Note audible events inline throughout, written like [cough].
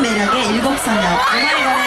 매력의 일곱 소녀. 오마이걸의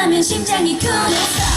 만나면 심장이 쿵했어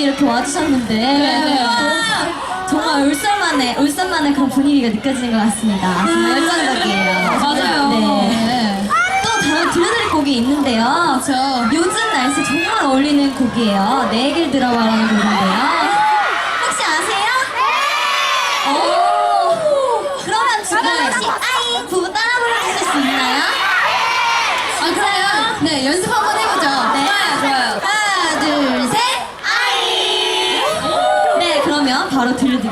분들이 이렇게 와주셨는데 와, 정말 울산만의 울산만의 그런 분위기가 느껴지는 것 같습니다. 정말 열정적이에요. 맞아요. 네. 또 다음 들려드릴 곡이 있는데요. 요즘 날씨 정말 어울리는 곡이에요. 내 얘기를 들어봐라는 곡인데요. 혹시 아세요? 네! 오! 그러면 지금 아이 부부 따라 불러주실 수 있나요? 아 그래요? 네 연습 한번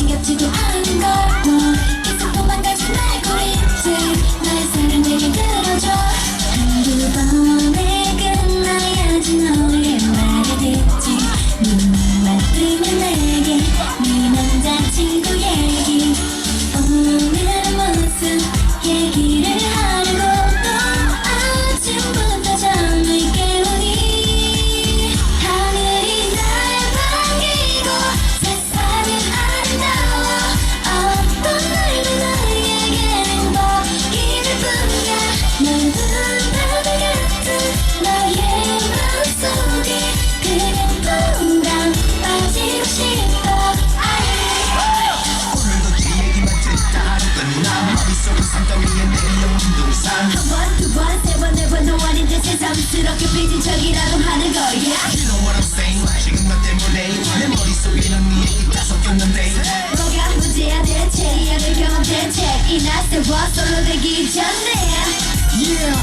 지겹지도 않은 걸 계속 도망가 수치스럽게 삐진 척이라도 하는 거야 You know what I'm saying 지금 너 때문에 내 머릿속에 넌네 얘기 다 섞였는데 뭐가 문제야 대체 이해를 경험 대체 이 낯세와 솔로 되기 전에 Yeah,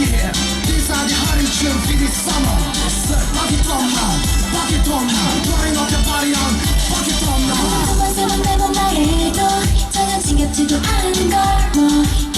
yeah These are the honey tunes in the summer Set back it on now Back it on now Turning up your body on Back it on now 한번 세번 네번 말해도 전혀 지겹지도 않은 걸뭐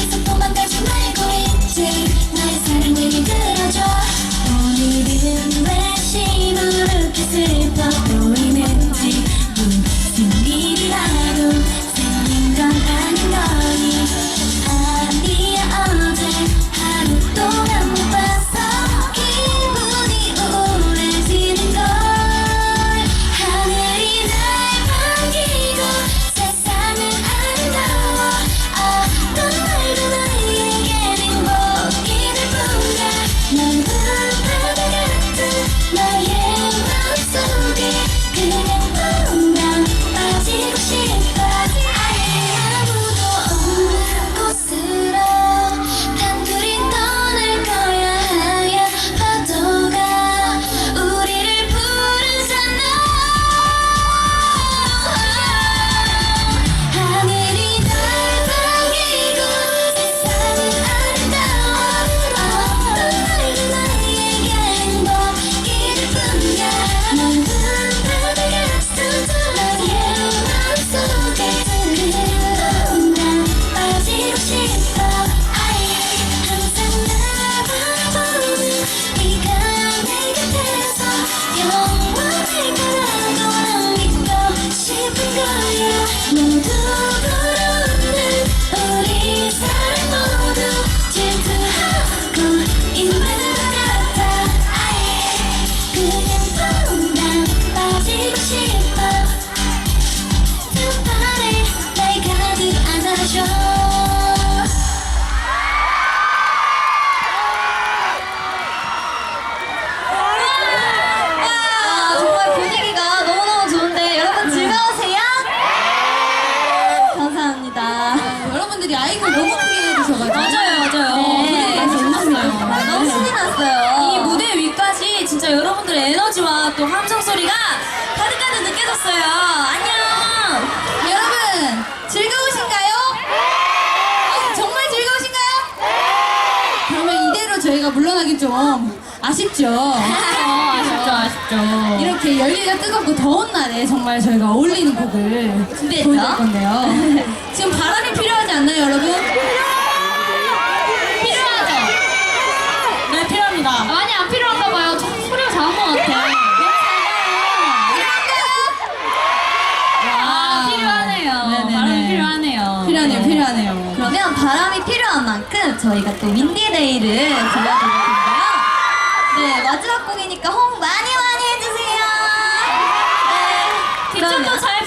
소리가 가득가득 느껴졌어요. 안녕! 여러분, 즐거우신가요? 어, 정말 즐거우신가요? 그러면 이대로 저희가 물러나긴 좀 아쉽죠? 아쉽죠, 아쉽죠. 이렇게 열기가 뜨겁고 더운 날에 정말 저희가 어울리는 곡을 준비했죠? 보여드릴 건데요. [laughs] 지금 바람이 필요하지 않나요, 여러분? 바람이 필요한 만큼 저희가 또 윈디데이를 들려드릴 텐데요. 네, 마지막 곡이니까 호응 많이 많이 해주세요. 네, 뒤쪽도 그러면 잘 보이죠?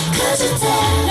Cause you're dead